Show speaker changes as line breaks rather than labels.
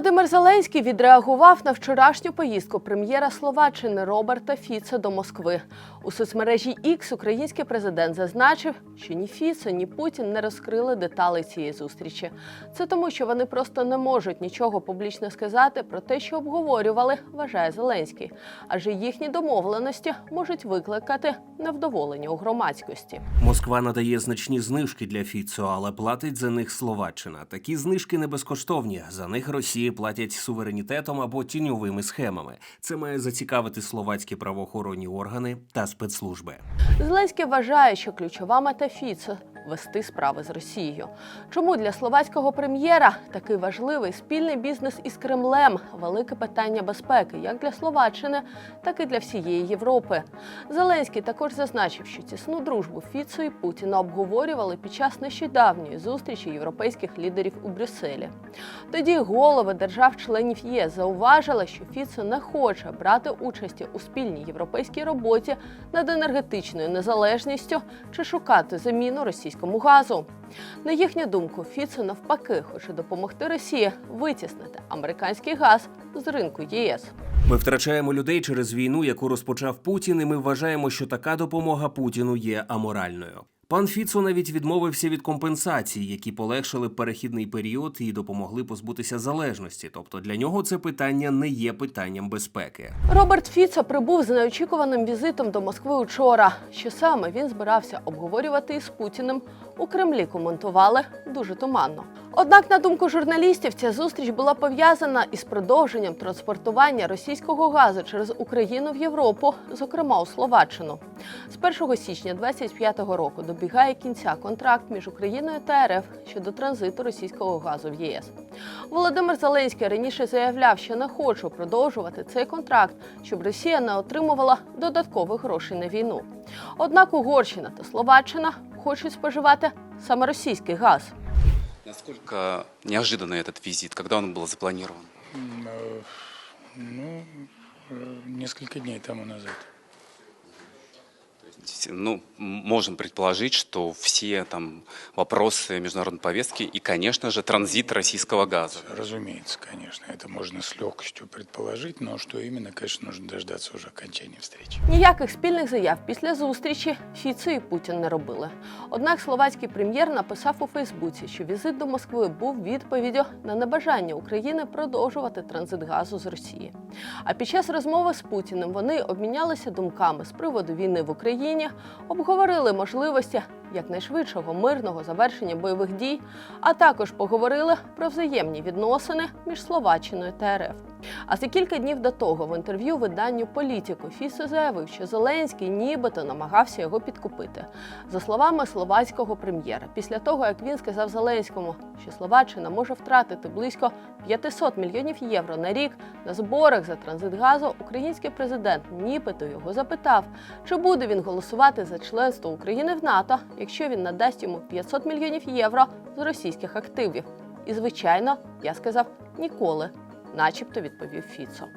Володимир Зеленський відреагував на вчорашню поїздку прем'єра Словаччини Роберта Фіца до Москви. У соцмережі X український президент зазначив, що ні Фіцо, ні Путін не розкрили деталей цієї зустрічі. Це тому, що вони просто не можуть нічого публічно сказати про те, що обговорювали, вважає Зеленський. Адже їхні домовленості можуть викликати невдоволення у громадськості.
Москва надає значні знижки для Фіцо, але платить за них Словаччина. Такі знижки не безкоштовні. За них Платять суверенітетом або тіньовими схемами. Це має зацікавити словацькі правоохоронні органи та спецслужби.
Зеленський вважає, що ключова мета Фіцо вести справи з Росією. Чому для словацького прем'єра такий важливий спільний бізнес із Кремлем велике питання безпеки, як для Словаччини, так і для всієї Європи. Зеленський також зазначив, що тісну дружбу Фіцо і Путіна обговорювали під час нещодавньої зустрічі європейських лідерів у Брюсселі. Тоді голови держав-членів ЄС зауважили, що Фіцо не хоче брати участі у спільній європейській роботі над енергетичною незалежністю чи шукати заміну російському газу. На їхню думку, Фіцо навпаки хоче допомогти Росії витіснити американський газ з ринку ЄС.
Ми втрачаємо людей через війну, яку розпочав Путін, і ми вважаємо, що така допомога Путіну є аморальною. Пан Фіцо навіть відмовився від компенсацій, які полегшили перехідний період і допомогли позбутися залежності. Тобто для нього це питання не є питанням безпеки.
Роберт Фіцо прибув з неочікуваним візитом до Москви учора. Що саме він збирався обговорювати із Путіним у Кремлі коментували дуже туманно. Однак, на думку журналістів, ця зустріч була пов'язана із продовженням транспортування російського газу через Україну в Європу, зокрема у Словаччину. З 1 січня 2025 року добігає кінця контракт між Україною та РФ щодо транзиту російського газу в ЄС. Володимир Зеленський раніше заявляв, що не хоче продовжувати цей контракт, щоб Росія не отримувала додаткових грошей на війну. Однак Угорщина та Словаччина хочуть споживати саме російський газ.
Насколько неожиданно этот визит, когда он был запланирован?
М, э, Ну, э, несколько дней тому назад.
Ну, м- можем предположить, что все там вопросы международной повестки и, конечно же, транзит российского газа.
Разумеется, конечно, это можно с легкостью предположить, но что именно, конечно, нужно дождаться уже окончания встречи.
Ніяких спільних заяв після зустрічі Фіцо і Путін не робили. Однак словацький прем'єр написав у Фейсбуці, що візит до Москви був відповіддю на небажання України продовжувати транзит газу з Росії. А під час розмови з Путіним вони обмінялися думками з приводу війни в Україні, обговорили можливості якнайшвидшого мирного завершення бойових дій, а також поговорили про взаємні відносини між Словаччиною та РФ. А за кілька днів до того в інтерв'ю виданню Політику Фісо заявив, що Зеленський нібито намагався його підкупити. За словами словацького прем'єра, після того як він сказав Зеленському, що Словаччина може втратити близько 500 мільйонів євро на рік на зборах за транзит газу, український президент нібито його запитав, чи буде він голосувати за членство України в НАТО, якщо він надасть йому 500 мільйонів євро з російських активів. І звичайно, я сказав ніколи начебто відповів Фіцо.